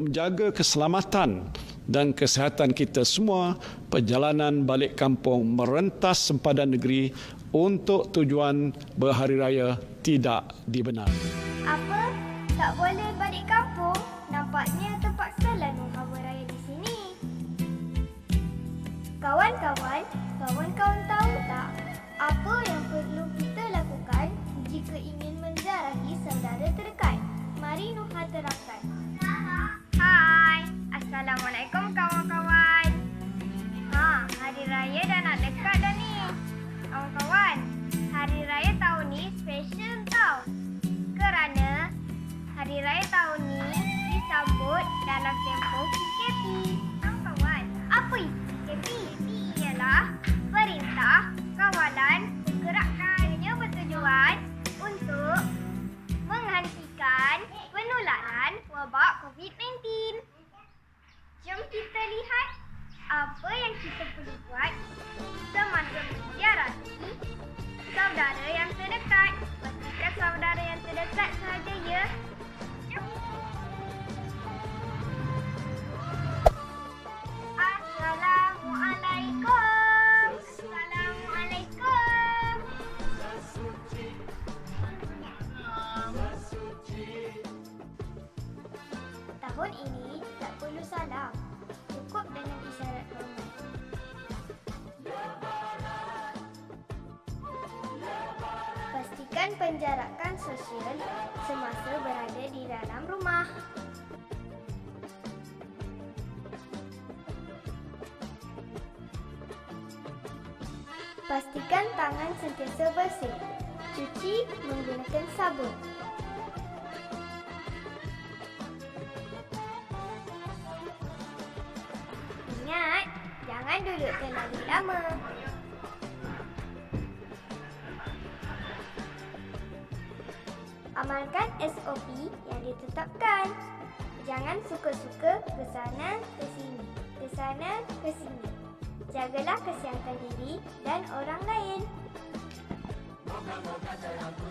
Menjaga keselamatan dan kesihatan kita semua, perjalanan balik kampung merentas sempadan negeri untuk tujuan berhari raya tidak dibenarkan. Apa? Tak boleh balik kampung? Nampaknya terpaksa lalu hawa raya di sini. Kawan-kawan, kawan-kawan tahu Assalamualaikum kawan-kawan. Ha, hari raya dah nak dekat dah ni. Kawan-kawan, hari raya tahun ni special tau. Kerana hari raya tahun ni disambut dalam tempoh PKP. Kita lihat apa yang kita perlu buat semasa menziarahi saudara yang terdekat. Pastikan saudara yang terdekat sahaja ya. Tahun ini tak perlu salam. Pastikan penjarakan sosial semasa berada di dalam rumah. Pastikan tangan sentiasa bersih. Cuci menggunakan sabun. Ingat, jangan duduk terlalu lama. Amalkan SOP yang ditetapkan. Jangan suka-suka ke sana ke sini, ke sana ke sini. Jagalah kesihatan diri dan orang lain. Selamat Hari